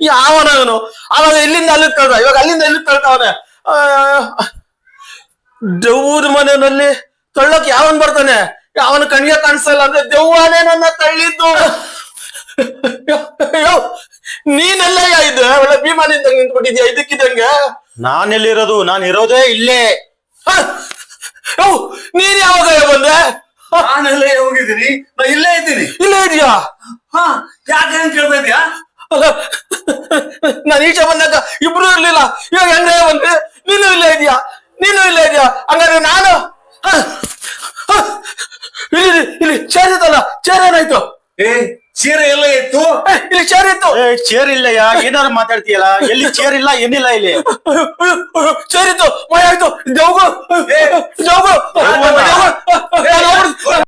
ಯಾವನ ಅವನು ಅವಾಗ ಇಲ್ಲಿಂದ ಅಲ್ಲಿ ಕಳ್ದ ಇವಾಗ ಅಲ್ಲಿಂದ ಇಲ್ಲಿ ಕಳ್ತಾವನೆ? ದೇವ್ರ ಮನೆಯಲ್ಲಿ ತಳ್ಳಕ್ ಯಾವನ್ ಬರ್ತಾನೆ? ಯಾವನ ಕಣ್ಗೆ ಕಾಣಿಸಲ್ಲ ಅಂದ್ರೆ ದೆವ್ವಾನೇ ನನ್ನ ತಳ್ಳಿದ್ದು. ನೀನೆಲ್ಲ ಇದು? ಒಳ್ಳೆ ಭೀಮಾನಿಂದ ನಿಂತ್ಬಿಟ್ಟಿದ್ಯಾ? ಇದಕ್ಕಿದಂಗೆ ನಾನೆಲ್ಲಿರೋದು? ನಾನು ಇರೋದೇ ಇಲ್ಲೇ ಹ? ಯೋ, ನೀನ್ ಯಾವಾಗ ಬಂದೆ ಹ, ನಾನೆಲ್ಲೇ ಹೋಗಿದ್ದೀನಿ. ನಾ ಇಲ್ಲೇ ಇದ್ದೀನಿ. ಇಲ್ಲೇ ಇದೆಯಾ ಹಾ ಯಾಕೆ ಹೆಂಗ್ ಕೇಳ್ತಾ ಇದೀಯಾ ನಾನು ಈಚೆ ಬಂದಾಗ ಇಬ್ರು ಇರ್ಲಿಲ್ಲ. ಇವಾಗ ಹೆಂಗ ಬಂದ್ರೆ ನೀನು ಇಲ್ಲೇ ಇದೆಯಾ ನೀನು ಇಲ್ಲೇ ಇದೆಯಾ ಹಂಗಾದ್ರೆ ನಾನು? ಹ, ಹ, ಇಲ್ಲಿ ಇಲ್ಲಿ, ಚೇರ್ ಇತ್ತಲ್ಲ ಚೇರ್ ಏನಾಯ್ತು? ಏ ಚೇರ್ ಎಲ್ಲ ಇತ್ತು. ಏ, ಇಲ್ಲಿ ಚೇರ್ ಇತ್ತು. ಏ ಚೇರ್ ಇಲ್ಲಯ್ಯ. ಏನಾದ್ರು ಮಾತಾಡ್ತೀಯಲ್ಲ? ಎಲ್ಲಿ ಚೇರ್ ಇಲ್ಲ ಏನಿಲ್ಲ ಇಲ್ಲಿ? ಚೇರ್ ಇತ್ತು. ಮಳೆ ಆಯ್ತು. ಜೋಗು ದೆವ್ವನ?